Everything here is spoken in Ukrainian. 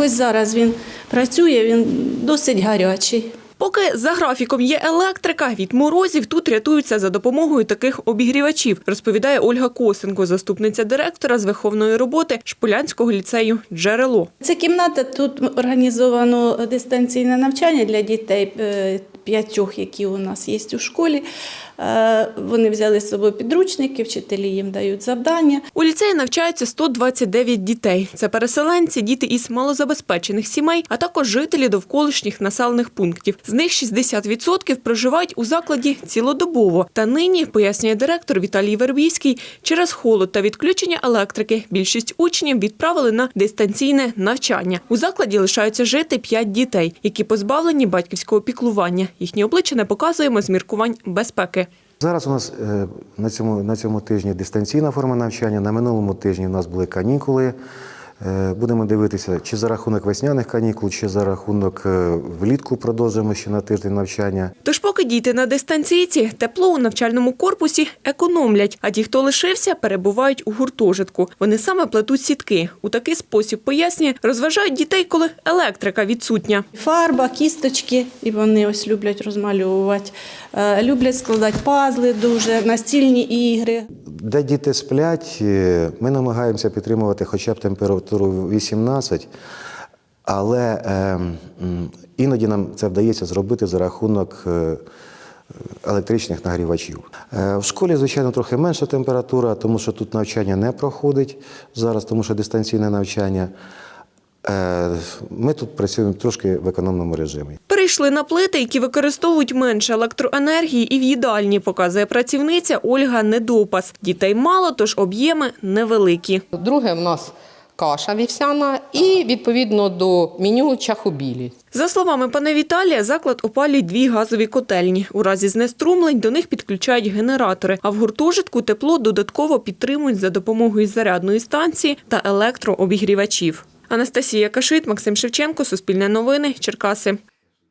Ось зараз він працює, він досить гарячий. Поки за графіком є електрика, від морозів тут рятуються за допомогою таких обігрівачів, розповідає Ольга Косенко, заступниця директора з виховної роботи Шполянського ліцею Джерело. Це кімната, тут організовано дистанційне навчання для дітей е, п'ятьох, які у нас є у школі. Е, Вони взяли з собою підручники, вчителі їм дають завдання. У ліцеї навчаються 129 дітей. Це переселенці, діти із малозабезпечених сімей, а також жителі довколишніх населених пунктів. З них 60% проживають у закладі цілодобово. Та нині, пояснює директор Віталій Вербійський, через холод та відключення електрики більшість учнів відправили на дистанційне навчання. У закладі лишаються жити 5 дітей, які позбавлені батьківського піклування. Їхні обличчя не показуємо з міркувань безпеки. Зараз у нас е, на цьому, на цьому тижні дистанційна форма навчання. На минулому тижні у нас були канікули. Е, Будемо дивитися, чи за рахунок весняних канікул, чи за рахунок е, влітку продовжуємо ще на тиждень навчання. Тож, поки діти на дистанційці, тепло у навчальному корпусі економлять, а ті, хто лишився, перебувають у гуртожитку. Вони саме плетуть сітки. У такий спосіб пояснює, розважають дітей, коли електрика відсутня. Фарба, кісточки, і вони ось люблять розмальовувати. Е, Люблять складати пазли дуже, настільні ігри. Де діти сплять, е, ми намагаємося підтримувати хоча б температуру 18, але е, іноді нам це вдається зробити за рахунок е, електричних нагрівачів. Е, В школі, звичайно, трохи менша температура, тому що тут навчання не проходить зараз, тому що дистанційне навчання. Ми тут працюємо трошки в економному режимі. Перейшли на плити, які використовують менше електроенергії і в їдальні, показує працівниця Ольга Недопас. Дітей мало, тож об'єми невеликі. Друге в нас каша вівсяна і відповідно до меню чахобілі. За словами пана Віталія, заклад опалюють дві газові котельні. У разі знеструмлень до них підключають генератори, а в гуртожитку тепло додатково підтримують за допомогою зарядної станції та електрообігрівачів. Анастасія Кашит, Максим Шевченко, Суспільне новини, Черкаси.